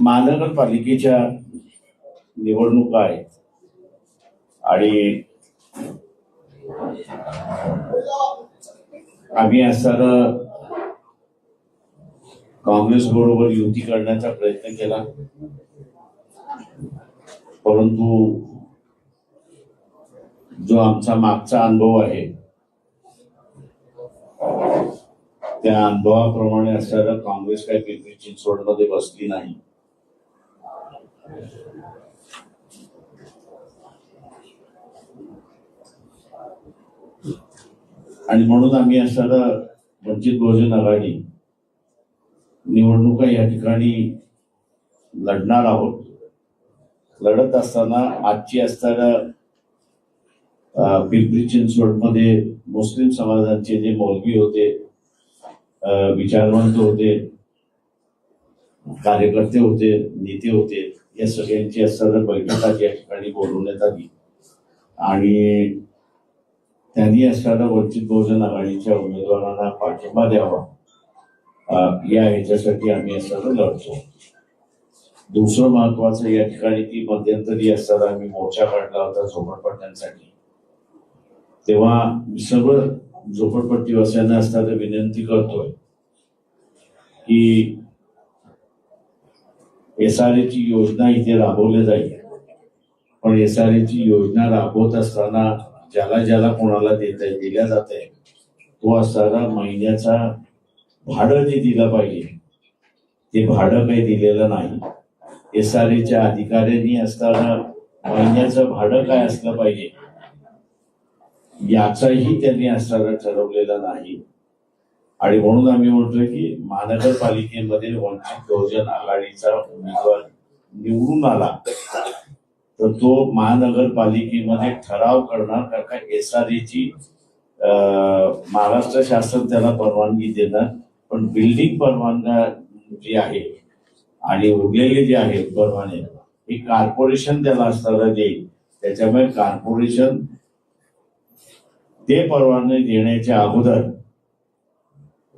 महानगरपालिकेच्या निवडणुका आहेत. आणि आम्ही असताना काँग्रेस बरोबर युती करण्याचा प्रयत्न केला. परंतु जो आमचा मागचा अनुभव आहे त्या अनुभवाप्रमाणे असताना काँग्रेस काही पिंपरी चिंचवडमध्ये बसली नाही. आणि म्हणून आम्ही असणारा वंचित बहुजन आघाडी निवडणुका या ठिकाणी लढणार आहोत. लढत असताना आजची असताना पिंपरी चिंचवडमध्ये मुस्लिम समाजाचे जे मौलवी होते विचारवंत होते कार्यकर्ते होते नेते होते या सगळ्यांची असताना बैठक या ठिकाणी बोलवण्यात आली. आणि त्यांनी असताना वंचित बहुजन आघाडीच्या उमेदवारांना पाठिंबा द्यावा या ह्याच्यासाठी आम्ही असताना लढतो. दुसरं महत्वाचं या ठिकाणी ती मध्यंतरी असताना आम्ही मोर्चा काढला होता झोपडपट्ट्यांसाठी. तेव्हा मी सर्व झोपडपट्टीवासियांना असताना विनंती करतोय की एस आर ची योजना इथे राबवली जाईल. पण एस आर ची योजना राबवत असताना ज्याला ज्याला कोणाला देत आहे दिल्या जात आहे तो असताना महिन्याचा भाडं जे दिलं पाहिजे ते भाडं काही दिलेलं नाही. एस आर अधिकाऱ्यांनी असताना महिन्याचं भाडं काय असलं पाहिजे याचाही त्यांनी असताना ठरवलेला नाही. आणि म्हणून आम्ही म्हणतोय की महानगरपालिकेमध्ये वंचित बहुजन आघाडीचा उमेदवार निवडून आला तर तो महानगरपालिकेमध्ये ठराव करणार का एस आर ची महाराष्ट्र शासन त्याला परवानगी देणार पण बिल्डिंग परवानगा जी आहे आणि उरलेले जे आहेत परवाने हे कॉर्पोरेशन त्याला असताना देईल. त्याच्यामुळे कॉर्पोरेशन ते परवाने देण्याच्या अगोदर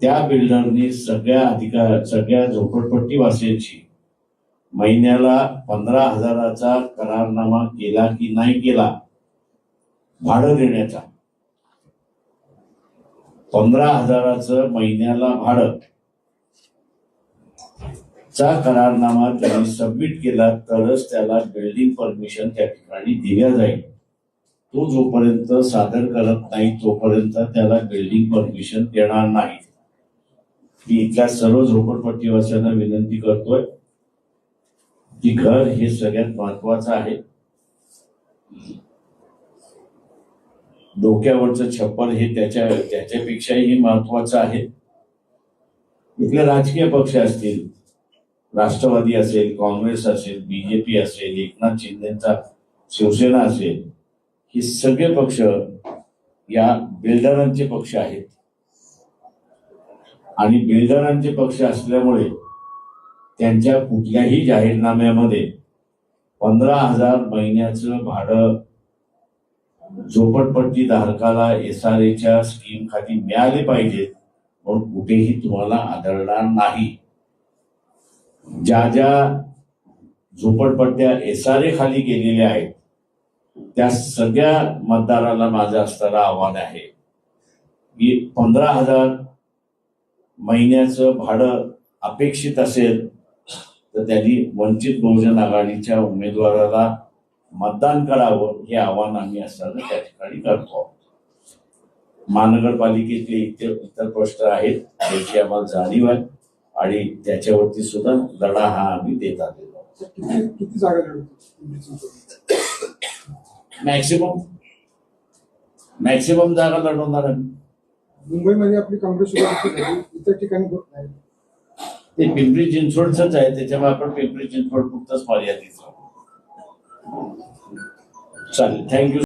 त्या बिल्डरनी सगळ्या अधिकार सगळ्या झोपडपट्टीवासियांची महिन्याला पंधरा हजाराचा करारनामा केला की नाही केला भाडं देण्याचा. पंधरा हजाराचं महिन्याला भाडं. चा करारनामा त्यांनी सबमिट केला तरच त्याला बिल्डिंग परमिशन त्या ठिकाणी दिल्या जाईल. तो जोपर्यंत सादर करत नाही तोपर्यंत त्याला बिल्डिंग परमिशन देणार नाही. मी इथल्या सर्व झोपडपट्टीवासियांना विनंती करतोय की घर हे सगळ्यात महत्वाचं आहे. डोक्यावरचं छप्पर हे त्याच्या त्याच्यापेक्षाही महत्वाचं आहे. इथले राजकीय पक्ष असतील राष्ट्रवादी असेल काँग्रेस असेल बीजेपी असेल एकनाथ शिंदेचा शिवसेना असेल हे सगळे पक्ष या बिल्डरांचे पक्ष आहेत. आणि बिल्डरांचे पक्ष असल्यामुळे त्यांच्या कुठल्याही जाहीरनाम्यामध्ये पंधरा हजार महिन्याचं भाडं झोपडपट्टी धारकाला एस आर एच्या स्कीम खाली मिळाले पाहिजेत म्हणून कुठेही तुम्हाला आढळणार नाही. ज्या ज्या झोपडपट्ट्या एस आर ए खाली गेलेल्या आहेत त्या सगळ्या मतदाराला माझं असणारं आव्हान आहे. की पंधरा हजार महिन्याचं भाडं अपेक्षित असेल तर त्यांनी वंचित बहुजन आघाडीच्या उमेदवाराला मतदान करावं हे आव्हान आम्ही असताना त्या ठिकाणी करतो. महानगरपालिकेतले इतर इतर प्रश्न आहेत त्याची आम्हाला जाणीव आहे आणि त्याच्यावरती सुद्धा लढा हा आम्ही देत आलेलो किती जागा मॅक्सिमम मॅक्सिमम जागा लढवणार आम्ही मुंबईमध्ये आपली काँग्रेस इतर ठिकाणी होत नाही. ते पिंपरी चिंचवडच आहे. त्याच्यामुळे आपण पिंपरी चिंचवड पुरतच मर्यादित राहू. चालेल. थँक्यू